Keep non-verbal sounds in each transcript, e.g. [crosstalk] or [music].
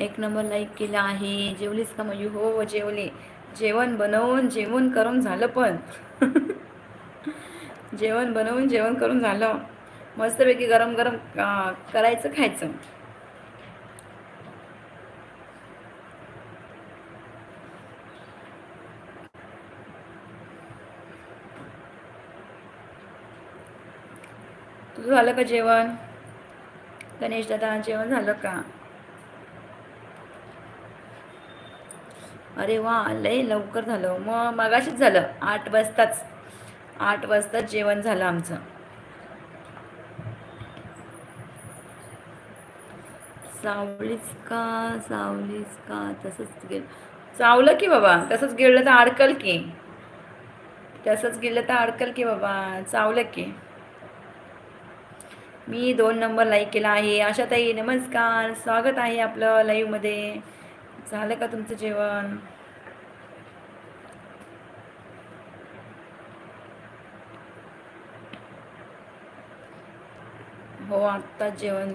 एक number like केला आहे. जेवलीस का मयू हो, हो जेवले. जेवण बनवून जेवण करून झालं पण. [laughs] जेवण बनवून जेवण करून झालं. मस्तपैकी गरम गरम करायचं खायचं. तुझं झालं का जेवण? गणेश दादा जेवण झालं का? अरे वा लय लवकर झालं. मग मगाशीच झालं आठ वाजताच. आठ वाजताच जेवण झालं आमचं. सावलीच का सावलीच का तसंच गेल. चावलं की बाबा तसंच गेलं तर अडकल की. तसंच गेलं तर अडकल की बाबा चावलं की. मी दोन नंबर लाईक केला आहे. आशाताई नमस्कार. स्वागत आहे आपलं लाईव्हमध्ये झालं का तुमचं जेवण? हो आत्ताच जेवण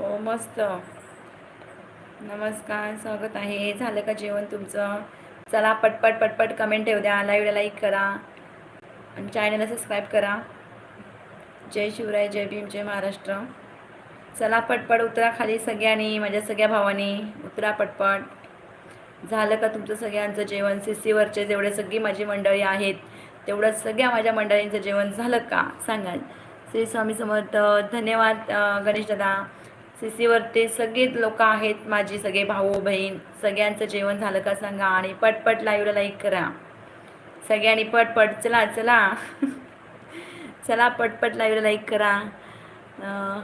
हो मस्त. नमस्कार स्वागत आहे. झालं का जेवण तुमचं? चला पटपट पटपट कमेंट ठेवू द्या लाईव्हला लाईक करा. आणि चॅनलला सबस्क्राईब करा. जय शिवराय जय भीम जय महाराष्ट्र. चला पटपट उतरा खाली सगळ्यांनी माझ्या सगळ्या भावानी. उतरा पटपट. झालं का तुमचं सगळ्यांचं जेवण? सी सीवरचे जेवढे सगळी माझी मंडळी आहेत तेवढं सगळ्या माझ्या मंडळींचं जेवण झालं का? सांगाल. श्री स्वामी समर्थ. धन्यवाद गणेश दादा. सी सीवरती सगळेच लोक आहेत माझी सगळे भाऊ बहीण सगळ्यांचं जेवण झालं का सांगा आणि पटपट लाईव्हला लाईक करा. सगळ्यांनी पटपट चला चला. [laughs] चला पटपट लाईव्हला लाईक करा.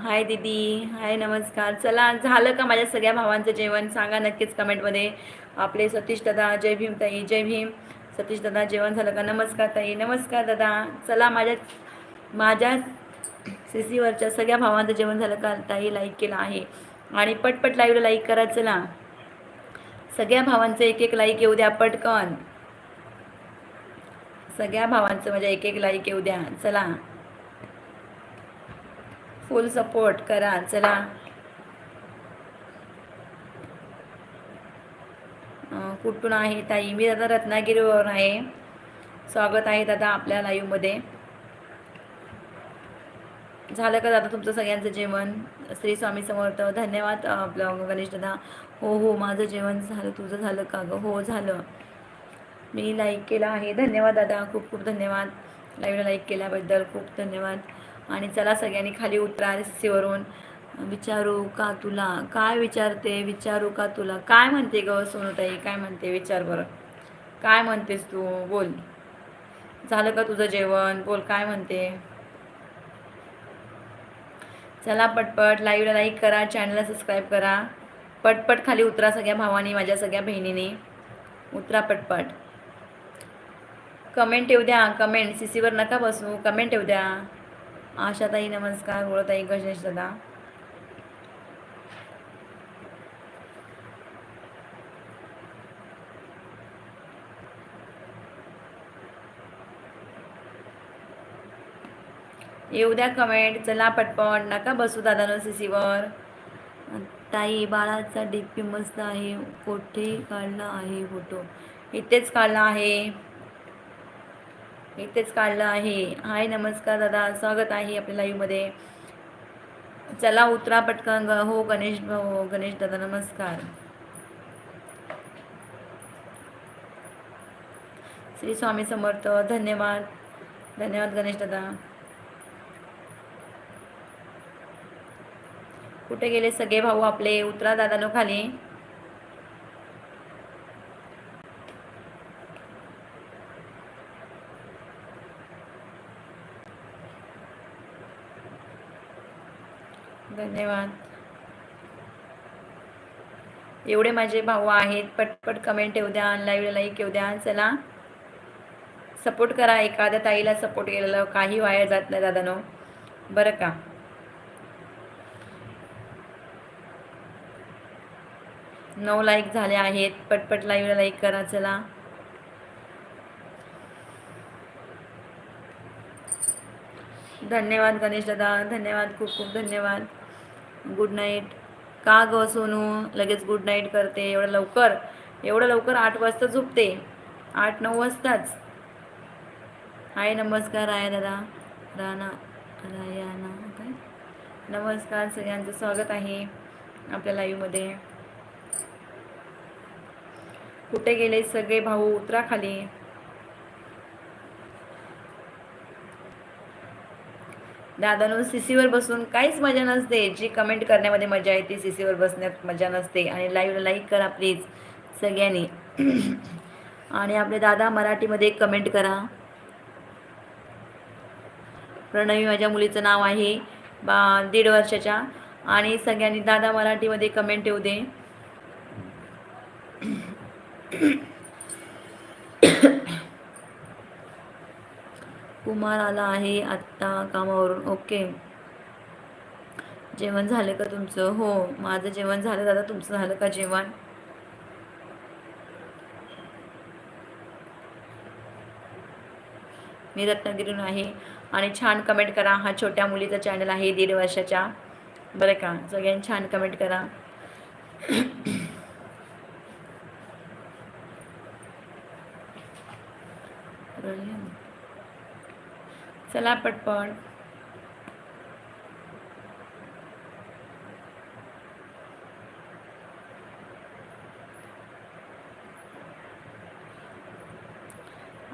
हाय दीदी हाय नमस्कार. चला झालं का माझ्या सगळ्या भावांचं जेवण? सांगा नक्कीच कमेंटमध्ये आपले सतीश दादा जय भीम ताई जय भीम. सतीश दादा जेवण झालं का? नमस्कार ताई नमस्कार दादा. चला माझ्या माझ्या सी सीवरच्या सगळ्या भावांचं जेवण झालं का? ताई लाईक केलं आहे. आणि पटपट लाईव्हला लाईक करा चला. सगळ्या भावांचं एक एक लाईक येऊ द्या पटकन. सगळ्या भावांचं म्हणजे एक एक लाईक येऊ द्या चला. फुल सपोर्ट करा चला. कुठून आहे ताई? मी दादा रत्नागिरीवरून आहे. स्वागत आहे दादा आपल्या लाईव्हमध्ये झालं का दादा तुमचं सगळ्यांचं जेवण? श्री स्वामी समर्थ. धन्यवाद आपलं गणेश दादा. हो हो माझं जेवण झालं तुझं झालं का गं? हो झालं. मी लाईक केला आहे. धन्यवाद दादा खूप खूप धन्यवाद. लाईव्हला लाईक केल्याबद्दल खूप धन्यवाद. आणि चला सगळ्यांनी खाली उतरा सीवरून विचारू का तुला? काय विचारते? विचारू का तुला? काय म्हणते ग सोनूताई? काय म्हणते? विचार बरं. काय म्हणतेस तू? बोल. झालं का तुझं जेवण? बोल काय म्हणते? चला पटपट लाईव्हला लाईक करा चॅनलला सबस्क्राईब करा. पटपट खाली उतरा सगळ्या भावानी माझ्या सगळ्या बहिणीने. उतरा पटपट. कमेंट येऊ द्या कमेंट. सी सीवर नका बसू कमेंट येऊ द्या. आशाताई नमस्कार. गोळताई गणेश दादा. येऊ द्या कमेंट चला पटपट नका बसू दादा सी सीवर ताई बाळाचा डीपी मस्त आहे. कुठे काढला आहे फोटो इथेच काढला आहे. इथेच काढलं आहे. हाय नमस्कार दादा. स्वागत आहे आपल्या लाईव्हमध्ये चला उतरा पटकन. हो गणेश हो गणेश दादा नमस्कार. श्री स्वामी समर्थ धन्यवाद. धन्यवाद गणेश दादा. कुठे गेले सगळे भाऊ आपले? उतरा दादानो खाली. धन्यवाद. एवढे माझे भाऊ आहेत. पटपट कमेंट येऊ द्या लाईव्ह लाईक येऊ द्या. चला. सपोर्ट करा. एखाद्या ताईला सपोर्ट केलेलं. काही वाया जात नाही दादानो. बरं का? नऊ लाईक झाले आहेत. पटपट लाईव्हला लाईक करा चला. धन्यवाद गणेश दादा. धन्यवाद खूप खूप धन्यवाद. गुड नाईट का ग सोनू? लगेच गुड नाईट करते. एवढं लवकर? एवढं लवकर आठ वाजता झोपते. आठ नऊ वाजताच. हाय नमस्कार आहे दादा. राणा रायाना काय? नमस्कार सगळ्यांचं स्वागत आहे आपल्या लाईव्हमध्ये कुठे गेले सगळे भाऊ? उतरा खाली. दादानो सीसीवर बसून काहीच मजा नसते. जी कमेंट करण्यामध्ये मजा येते सीसीवर बसण्यात मजा नसते. आणि लाईव्हला लाईक करा प्लीज सगळ्यांनी. [clears throat] आणि आपले दादा मराठीमध्ये कमेंट करा. प्रणवी माझ्या मुलीचं नाव आहे बा दीड वर्षाच्या. आणि सगळ्यांनी दादा मराठीमध्ये कमेंट येऊ दे. कुमार आला आहे आत्ता कामावरून. ओके. जेवण झालं का तुमचं? हो माझं जेवण झालं. दादा तुमचं झालं का जेवण? मी रत्नागिरीहून आहे. आणि छान कमेंट करा. हा छोट्या मुलीचा चॅनल आहे दीड वर्षाच्या बरं का? सगळ्यांनी छान कमेंट करा. चला पटपट.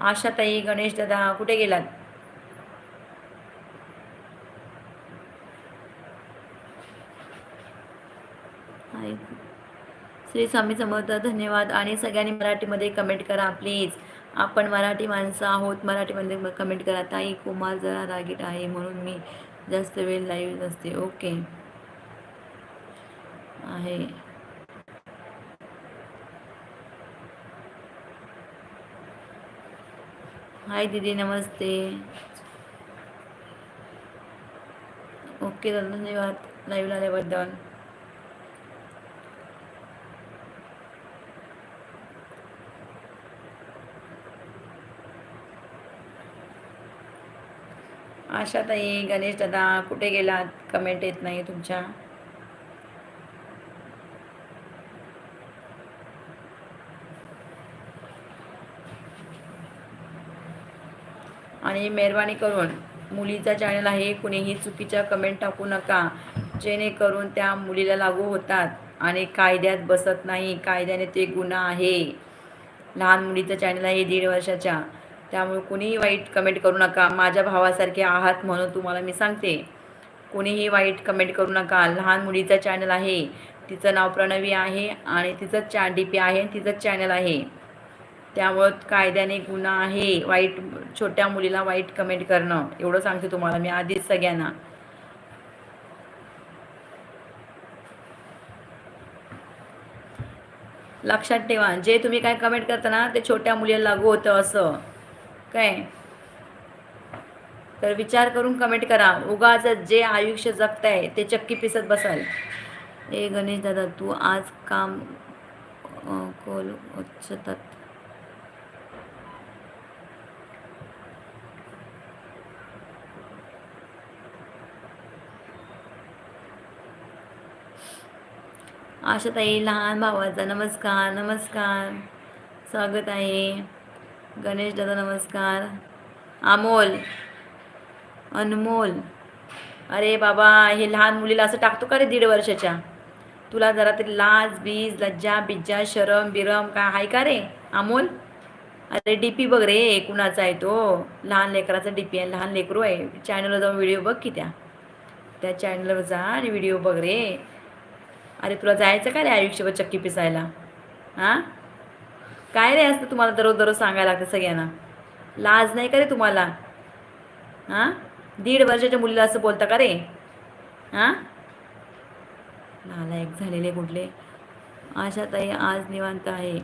आशाताई गणेश दादा कुठे गेलात? श्री स्वामी समर्थ धन्यवाद. आणि सगळ्यांनी मराठीमध्ये कमेंट करा प्लीज आपण मराठी माणसं आहोत. मराठीमध्ये कमेंट करा ताई कुमार जरा रागीट आहे म्हणून मी जास्त वेळ लाईव्ह नसते. ओके. आहे. हाय दीदी नमस्ते. ओके धन्यवाद. लाईव्ह आल्याबद्दल. आशाताई गणेश दादा कुठे गेलात? कमेंट येत नाही तुमच्या. आणि मेहरबानी करून मुलीचा चॅनल आहे कुणीही चुकीच्या कमेंट टाकू नका. जेणेकरून त्या मुलीला लागू होतात आणि कायद्यात बसत नाही. कायद्याने ते गुन्हा आहे. लहान मुलीचं चॅनल आहे दीड वर्षाच्या. त्यामुळे कुणीही वाईट कमेंट करू नका. माझ्या भावासारखे आहात म्हणून तुम्हाला मी सांगते. कुणीही वाईट कमेंट करू नका. लहान मुलीचं चॅनल आहे. तिचं नाव प्रणवी आहे आणि तिचंच चॅ डी पी आहे तिचंच चॅनल आहे. त्यामुळं कायद्याने गुन्हा आहे. वाईट छोट्या मुलीला वाईट कमेंट करणं. एवढं सांगते तुम्हाला मी आधीच सगळ्यांना. लक्षात ठेवा. जे तुम्ही काय कमेंट करता ना ते छोट्या मुलीला लागू होतं असं. काय? तर विचार करून कमेंट करा. उगाच जे आयुष्य जगताय ते चक्की पिसत बसाल. ए गणेश दादा तू आज काम कोल उच्चतात. आशाताई लहान भावाचा नमस्कार नमस्कार. स्वागत आहे. गणेश दादा नमस्कार. अमोल. अनमोल. अरे बाबा हे लहान मुलीला असं टाकतो का रे दीड वर्षाच्या? तुला जरा तरी लाज बीज लज्जा बिज्जा शरम बिरम काय आहे का रे? अमोल? अरे डी पी बघ रे कुणाचा आहे तो? लहान लेकराचा डी पी आहे लहान लेकरू आहे. चॅनलवर जाऊन व्हिडिओ बघ की त्या. त्या चॅनलवर जा आणि व्हिडिओ बघ रे. अरे तुला जायचं का रे आयुष्यभर चक्की पिसायला? हां? काय रे असतं तुम्हाला दररोज दररोज सांगायला लागतं सगळ्यांना. लाज नाही का रे तुम्हाला? हां? दीड वर्षाच्या मुलीला असं बोलता का रे? हां? नालायक झालेले कुठले? आशा ताई आज निवांत आहे.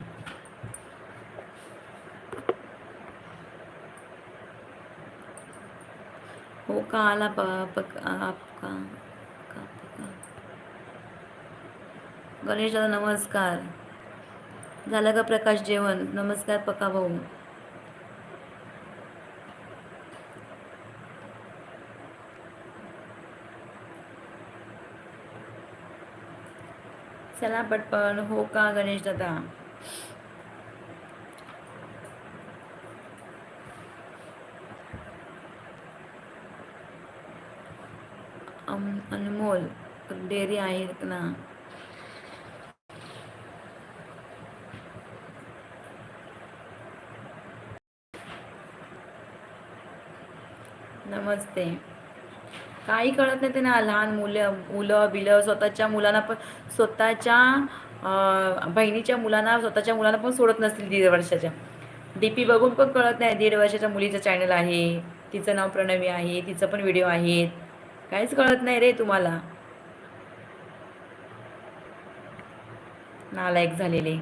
हो का आला प पक आपका का गणेश दादा नमस्कार. झालं का प्रकाश जेवण? नमस्कार पका भाऊ. चला पटपट हो का गणेश दादा? अनमोल डेअरी आहेत ना? नमस्ते. काही कळत नाही त्यांना लहान मुलं मुलं बिलं स्वतःच्या मुलांना पण स्वतःच्या बहिणीच्या मुलांना स्वतःच्या मुलांना पण सोडत नसतील दीड वर्षाच्या. डी पी बघून पण कळत नाही दीड वर्षाच्या मुलीचं चॅनल आहे तिचं नाव प्रणवी आहे तिचं पण व्हिडिओ आहेत. काहीच कळत नाही रे तुम्हाला. नालायक झालेले.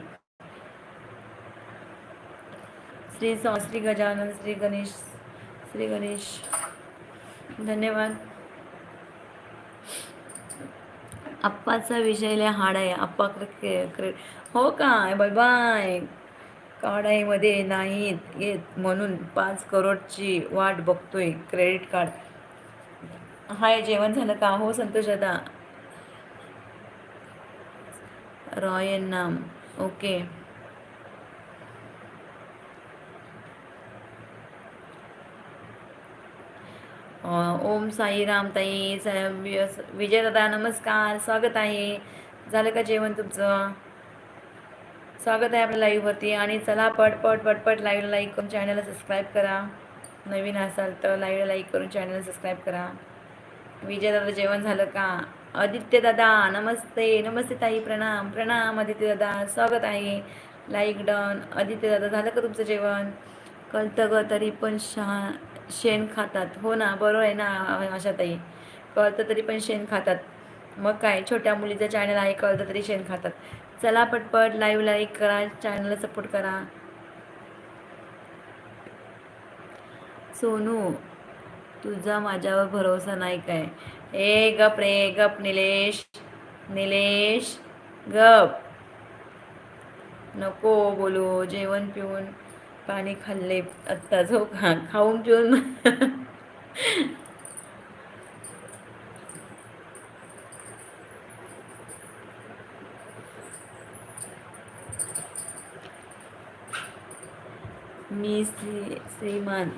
श्री स- श्री गजानन श्री गणेश श्री गणेश. धन्यवाद. आप्पाचा विषयला हाड आहे. आप्पा क्रिकेट क्रे हो काय बाय बाय. काढाईमध्ये नाहीत येत म्हणून पाच करोडची वाट बघतोय क्रेडिट कार्ड. हाय जेवण झालं का? हो संतोष दादा. रॉयन नाम ओके. ओम साईराम ताई स- विजय दादा नमस्कार स्वागत आहे. झालं का जेवण तुमचं? स्वागत आहे आपल्या लाईव्हवरती आणि चला पटपट पटपट लाईव्ह लाईक करून चॅनलला सबस्क्राईब करा. नवीन असाल तर लाईव्ह लाईक करून चॅनलला सबस्क्राईब करा. विजय दादा जेवण झालं का? आदित्य दादा नमस्ते नमस्ते ताई प्रणाम प्रणाम आदित्य दादा स्वागत आहे. लाईक डन आदित्य दादा झालं का तुमचं जेवण? कळतं ग तरी पण शा शेण खातात. हो ना बरोबर आहे ना आशा ताई कळतं तरी पण शेण खातात. मग काय छोट्या मुलीचं चॅनल आहे कळतं तरी शेण खातात. चला पटपट लाईव्ह लाईक करा चॅनलला सपोर्ट करा. सोनू तुझा माझ्यावर भरोसा नाही काय? ए गप रे गप निलेश. निलेश गप. नको बोलू जेवण पिऊन. पाणी खाल्ले आत्ता झो खा खाऊन पिऊन मी श्री श्रीमान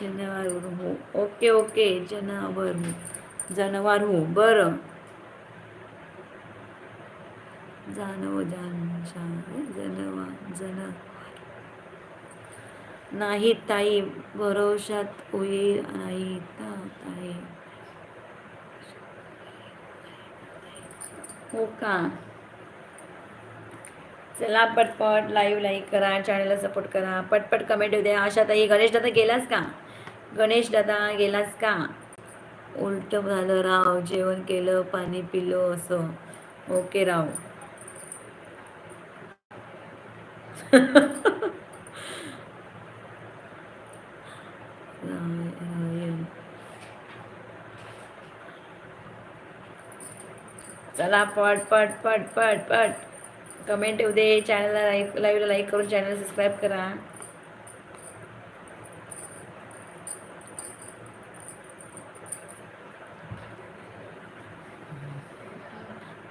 जनावर हो. ओके ओके जनावर हो. जनावर हो बरं. जानव जान जनवा जन नाही ताई भरोशात होईल नाही ताई हो का? चला पटपट लाईव्ह लाईक करा चॅनलला सपोर्ट करा. पटपट कमेंट होऊ द्या. अशा ताई गणेश दादा गेलास का? गणेश दादा गेलास का? उलट झालं राव जेवण केलं पाणी पिलं असं. ओके राव [laughs] राय- रायन. चला पट पट पट पट पट. कमेंट येऊ दे चॅनलला लाईक लाईव्हला लाईक करून चॅनल सबस्क्राईब करा.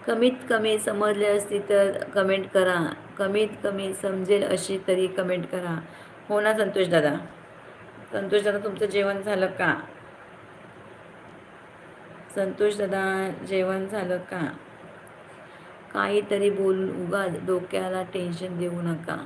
कमीत कमी समजले असती तर कमेंट करा. कमीत कमी समजेल अशी तरी कमेंट करा. हो ना संतोष दादा? संतोष दादा तुमचं जेवण झालं का? संतोष दादा जेवण झालं का? काहीतरी बोल उगा डोक्याला टेन्शन देऊ नका.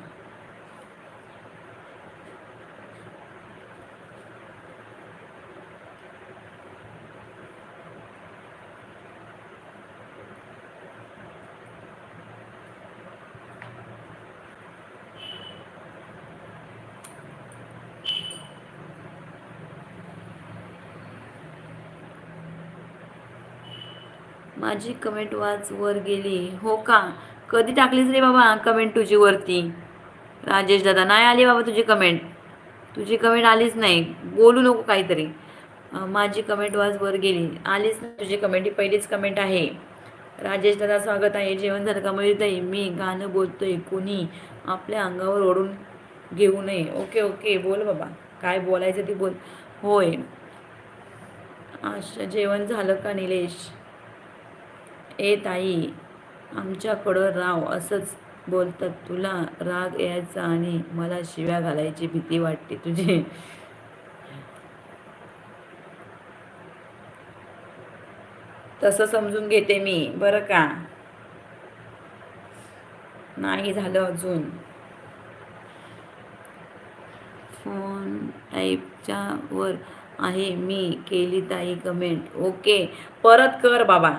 माझी कमेंट वाच वर गेली. हो का? कधी टाकलीस रे बाबा कमेंट तुझी वरती? राजेश दादा नाही आली बाबा तुझी कमेंट तुझी कमेंट आलीच नाही. बोलू नको काहीतरी. माझी कमेंट वाच वर गेली. आलीच नाही तुझी कमेंट ही पहिलीच कमेंट आहे. राजेश दादा स्वागत आहे. जेवण झालं का? ताई मी गाणं बोलतोय. कोणी आपल्या अंगावर ओढून घेऊ नये. Okay okay. बोल बाबा. काय बोलायचं ते बोल. होय. अच्छा जेवण झालं का निलेश? ए ताई आमच्याकडं राव असंच बोलतात. तुला राग यायचा आणि मला शिव्या घालायची भीती वाटते तुझी. तसं समजून घेते मी बरं का? नाही झालं अजून. फोन टाईपच्या वर आहे मी केली ताई कमेंट ओके परत कर बाबा.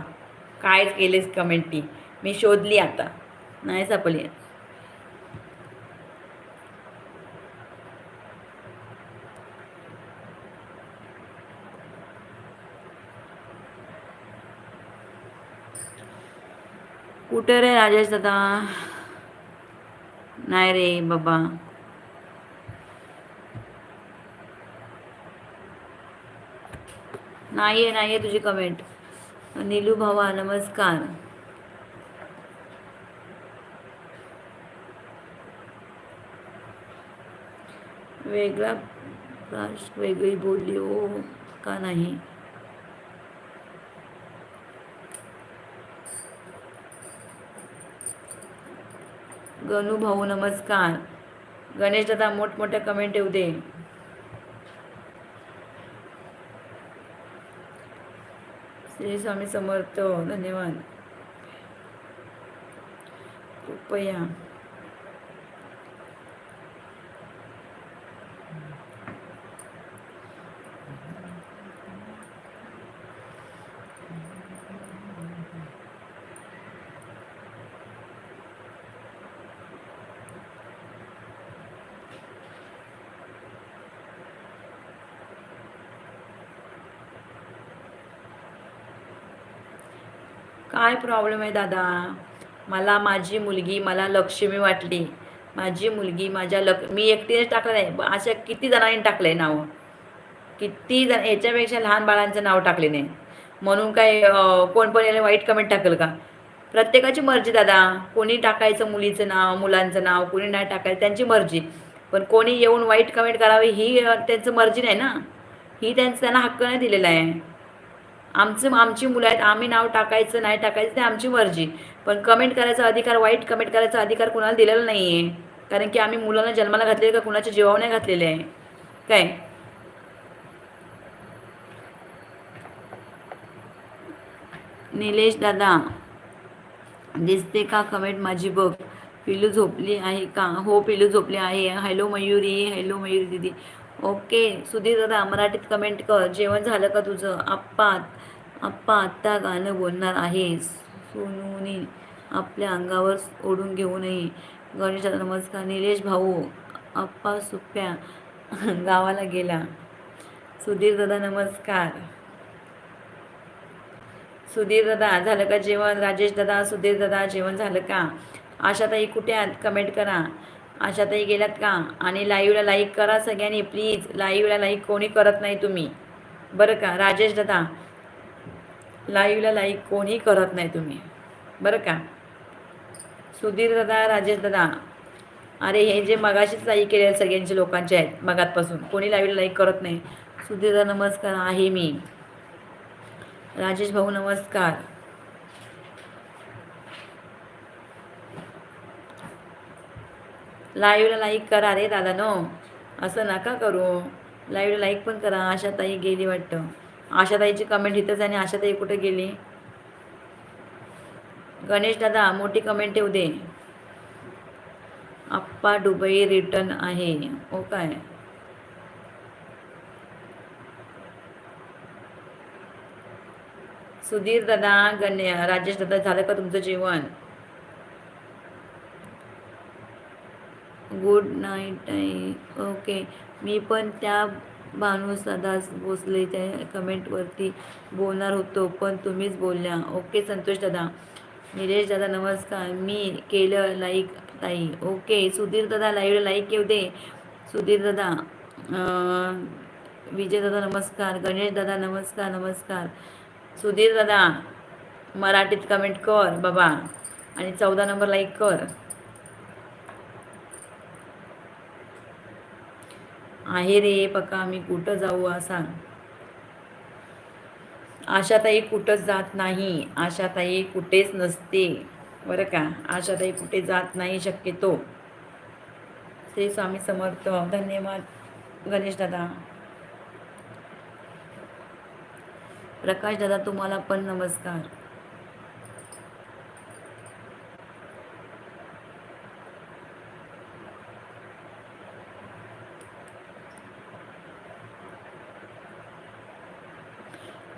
काय केलेस कमेंट ती. मी शोधली आता. नाही सापडली. कुठे रे राजेश दादा? नाही रे बाबा. नाही आहे नाही आहे तुझी कमेंट नीलू भावा नमस्कार. वेगळा वेगळी बोलली हो का नाही? गणू भाऊ नमस्कार. गणेश दादा मोठमोठ्या कमेंट येऊ दे. श्री स्वामी समर्थ. धन्यवाद. कृपया. काय प्रॉब्लेम आहे दादा? मला माझी मुलगी मला लक्ष्मी वाटली. माझी मुलगी माझ्या लक मी एकटीने टाकलं नाही. अशा किती जणांनी टाकलं आहे नावं? किती जण याच्यापेक्षा लहान बाळांचं नाव टाकले नाही. म्हणून काय कोण पण याला वाईट कमेंट टाकेल का? प्रत्येकाची मर्जी दादा. कोणी टाकायचं मुलीचं नाव मुलांचं नाव कोणी नाही टाकायचं त्यांची मर्जी. पण कोणी येऊन वाईट कमेंट करावी ही त्यांचं मर्जी नाही ना. ही त्यांचं त्यांना हक्क नाही दिलेला आहे. आमचं आमची मुलं आहेत आम्ही नाव टाकायचं नाही टाकायचं ते आमची मर्जी. पण कमेंट करायचा अधिकार वाईट कमेंट करायचा अधिकार कुणाला दिलेला नाही आहे कारण की आम्ही मुलांना जन्माला घातलेले का कुणाच्या जीवावर नाही घातलेले? आहे काय? निलेश दादा दिसते का कमेंट माझी बघ? पिलू झोपली आहे का? हो पिलू झोपली आहे. हॅलो मयुरी हॅलो मयुरी दिदी. ओके. सुधीर दादा मराठीत कमेंट कर. जेवण झालं का तुझं? आप्पा आप्पा आत्ता गाणं बोलणार आहे. सोनूने आपल्या अंगावर ओढून घेऊ नये. गणेश नमस्कार. निलेश भाऊ आप्पा सुप्या [laughs] गावाला गेला. सुधीर दादा नमस्कार. सुधीर दादा झालं का जेवण? राजेश दादा सुधीर दादा जेवण झालं का? आशाताई कुठे आहात? कमेंट करा. आशाताई गेल्यात का? आणि लाईव्हला लाईक करा सगळ्यांनी प्लीज. लाईव्हला लाईक कोणी करत नाही तुम्ही? बरं का? राजेश दादा लाईव्हला लाईक कोणी करत नाही तुम्ही? बरं का? सुधीर दादा राजेश दादा. अरे हे जे मगाशीच लाईक केलेले सगळ्यांचे लोकांचे आहेत मगातपासून. कोणी लाईव्हला लाईक करत नाही? सुधीर दादा नमस्कार. आहे मी. राजेश भाऊ नमस्कार. लाईव्हला लाईक करा रे दादा नो. असं नका करू. लाईव्हला लाईक पण करा आशाताई गेली वाटतं. आशाताईची कमेंट इथंच आणि आशाताई कुठे गेली? गणेश दादा मोठी कमेंट ठेवू दे. आप्पा दुबई रिटर्न आहे. ओ काय? सुधीर दादा गणे राजेश दादा झालं का तुमचं जेवण? Good night okay. मी पण त्या भानू सदास भोसले त्या कमेंटवरती बोलणार होतो पण तुम्हीच बोलल्या. ओके संतोष दादा. निलेश दादा नमस्कार. मी केलं लाईक ताई. ओके. सुधीर दादा लाईव्ह लाईक येऊ दे. सुधीर दादा विजय दादा नमस्कार. गणेश दादा नमस्कार नमस्कार. सुधीर दादा मराठीत कमेंट कर बाबा. आणि चौदा नंबर लाईक कर. आहे रे पका मी कुठं जाऊ सांग. आशाताई कुठंच जात नाही आशाताई कुठेच नसते. बरं का? आशाताई कुठे जात नाही शक्यतो. श्री स्वामी समर्थ धन्यवाद. गणेश दादा. प्रकाश दादा तुम्हाला पण नमस्कार.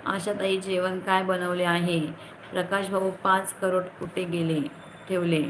आशाताई जेवण काय बनवले आहे? प्रकाश भाऊ पाच करोड कुठे गेले? ठेवले.